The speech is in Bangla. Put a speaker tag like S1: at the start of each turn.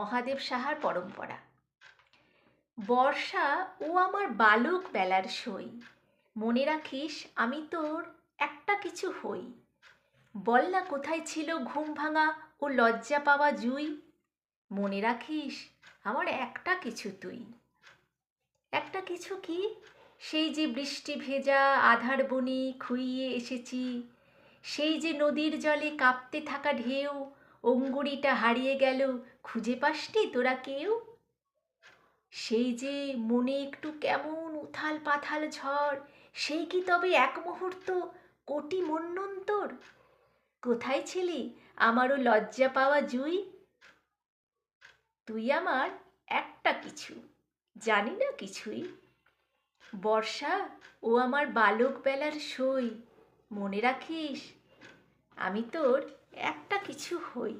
S1: মহাদেব সাহার পরম্পরা। বর্ষা, ও আমার বালক বেলার সই। মনে রাখিস, আমি তোর একটা কিছু হই। বল না কোথায় ছিল ঘুম ভাঙা ও লজ্জা পাওয়া জুই। মনে রাখিস, আমার একটা কিছু তুই। একটা কিছু কি? সেই যে বৃষ্টি ভেজা আধার বনি খুইয়ে এসেছি। সেই যে নদীর জলে কাঁপতে থাকা ঢেউ অঙ্গুরিটা হারিয়ে গেল, খুঁজে পাসনি তোরা কেউ? সেই যে মনে একটু কেমন উথাল পাথাল ঝড়, সেই কি তবে এক মুহূর্ত কোটি মন্বন্তর কোথায় ছিলি? আমারও লজ্জা পাওয়া জুই। তুই আমার একটা কিছু, জানি না কিছুই। বর্ষা, ও আমার বালক বেলার সই, মনে রাখিস? আমি তোর একটা কিছু হই।